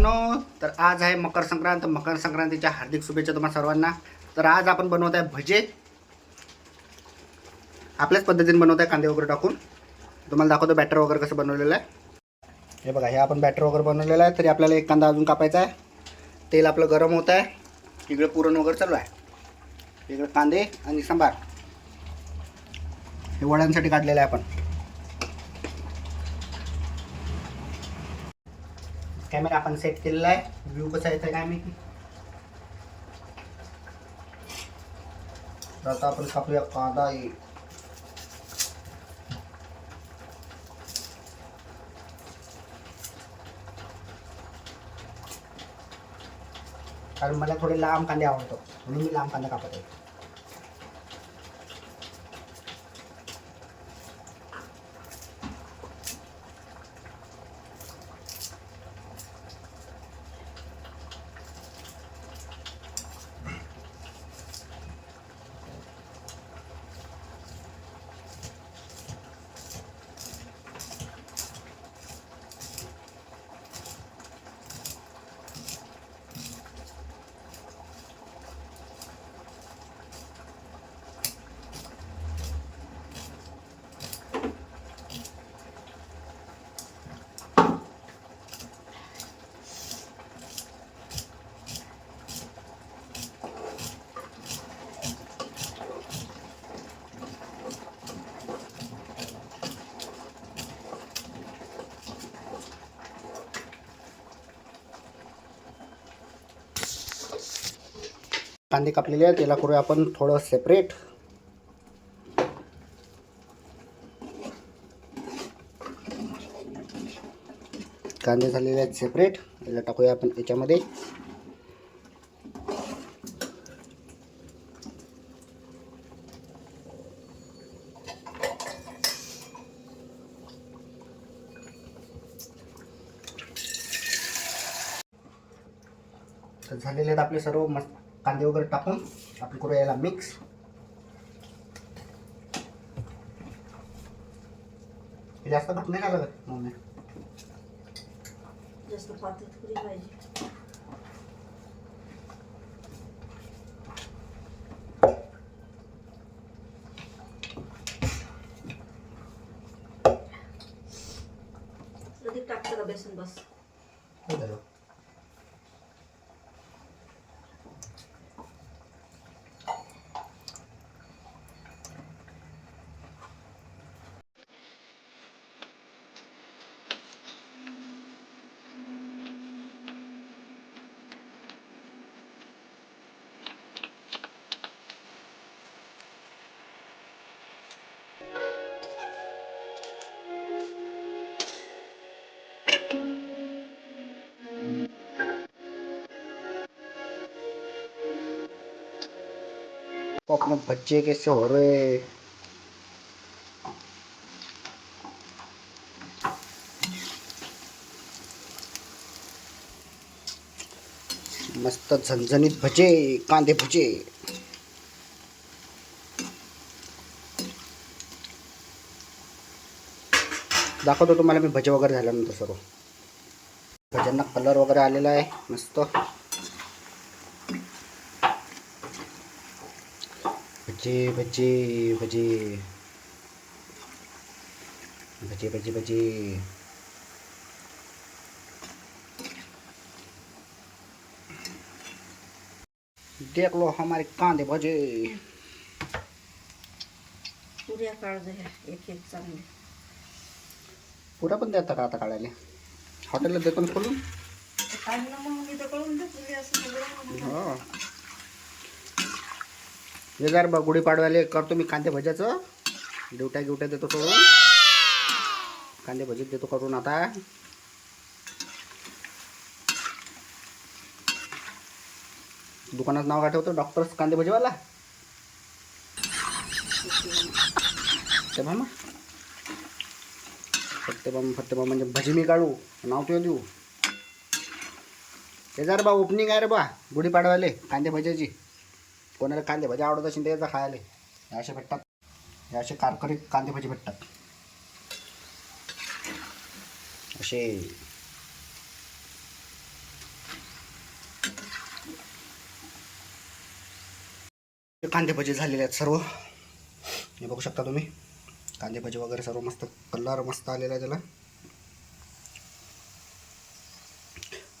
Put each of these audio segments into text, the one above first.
मित्रांनो तर आज आहे मकर संक्रांत. मकर संक्रांतीच्या हार्दिक शुभेच्छा तुम्हाला सर्वांना. तर आज आपण बनवत आहे भजे. आपल्याच पद्धतीने बनवत आहे कांदे वगैरे टाकून. तुम्हाला दाखवतो बॅटर वगैरे कसं बनवलेलं आहे. हे बघा हे आपण बॅटर वगैरे बनवलेलं आहे. तरी आपल्याला एक कांदा अजून कापायचा आहे. तेल आपलं गरम होत आहे. इकडे पुरण वगैरे चालू आहे. इकडे कांदे आणि सांबार. हे वड्यांसाठी काढलेलं आहे आपण. कॅमेरा आपण सेट केलेला आहे. व्ह्यू कसा येतं काय माहिती? तर आता आपण कापूया कांदा कारण मला थोडे लांब कांदे आवडतो म्हणून मी लांब कांदा कापत आहे. कांदे कापलेले आहेत याला करूया आपण थोडं सेपरेट कांदे झालेले आहेत सेपरेट याला टाकूया आपण याच्यामध्ये. झालेले आहेत आपले सर्व मस्त कांदे वगैरे टाकून आपण करूया याला मिक्स हे जास्त घट नाही लागत मम्मी. जास्त पातळ पाहिजे. अधिक टाकतं का बेसन बस. हो अपने बच्चे कैसे हो रहे मस्त झणझणीत भजे कांदे भजे। दाखवतो तुम्हाला मी भजे वगैरे झाल्यानंतर सर्व. भज्यांना कलर वगैरे आलेला आहे मस्त. भजे भजे भजे भजे भजे भजे देख लो हमारे कांदे भजे पुऱ्या काढ द्या एक एक चांगले पुरा पण देता का आता काढायला हॉटेलला देतो ना खोलून काढ ना मग मी तर कळून दे। असं हो। हे जर बा गुढीपाडव्याला करतो मी कांदे भज्याचं. ड्युट्या गिवट्या देतो तो कांदे भजीत देतो करून आता. दुकानात नाव गाठवतो डॉक्टर्स कांदे भजीवाला? सत्यभामा? सत्यभामा फत्यभामा म्हणजे भजी मी काढू. नाव तुझं देऊ. हे जर बा ओपनिंग आहे रे बा गुढीपाडवाले कांदे भज्याची. कोणाला कांदे भाजी आवडत असेल ते खायला हे असे भेटतात. हे असे कारकरी कांदे भाजी भेटतात. असे कांदे भजी झालेले आहेत सर्व. हे बघू शकता तुम्ही. कांदे भजी वगैरे सर्व मस्त कलर मस्त आलेला आहे त्याला.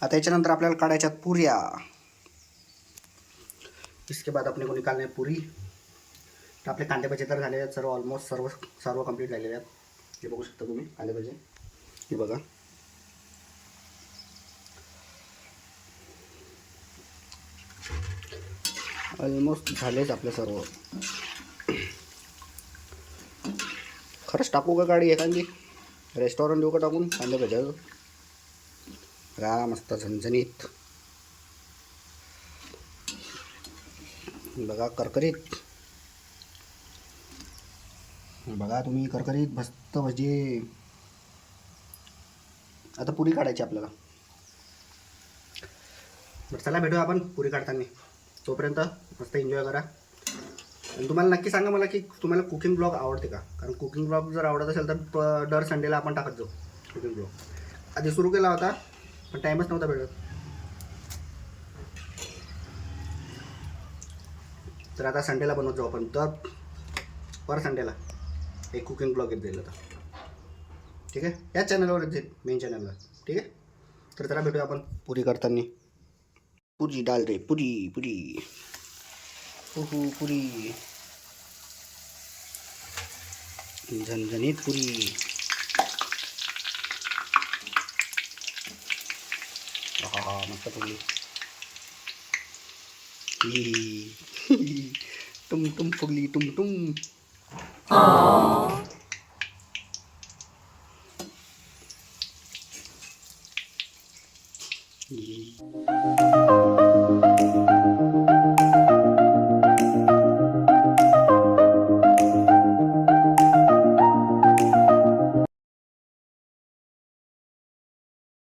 आता याच्यानंतर आपल्याला काढायच्यात पुऱ्या. इसके बाद अपने को आहे पुरी. तर आपले कांदे भजे तर झाले आहेत सर्व ऑलमोस्ट सर्व सर्व कंप्लीट झालेले आहेत. हे बघू शकता तुम्ही कांदे भजे. हे बघा. ऑलमोस्ट झालेच आपले सर्व. खरंच टाकू का गाडी एखादी? रेस्टॉरंट देऊ का टाकून? कांदे भज्याचं बघा मस्त झणझणीत. बघा करकरीत. बघा तुम्ही करकरीत मस्त भजी आता पुरी काढायची आपल्याला. बरं चला भेटूया आपण पुरी काढताना. तोपर्यंत मस्त एन्जॉय करा. आणि तुम्हाला नक्की सांगा मला की तुम्हाला कुकिंग ब्लॉग आवडते का? कारण कुकिंग ब्लॉग जर आवडत असेल तर दर संडेला आपण टाकत जाऊ. कुकिंग ब्लॉग आधी सुरू केला होता पण टाईमच नव्हता भेटत. तर आता संडेला बनवत जाऊ आपण. तर पर संडेला. एक कुकिंग ब्लॉग येत जाईल आता. ठीक आहे? याच चॅनलवर येत जाईल मेन चॅनलला ठीक आहे? तर त्याला भेटूया आपण पुरी करताना. पुरी डाल रे पुरी पुरी. पुहू पुरी. झणझणीत पुरी. हा मस्त पुरी. tumtum pugli tumtum. Aww. Yeah.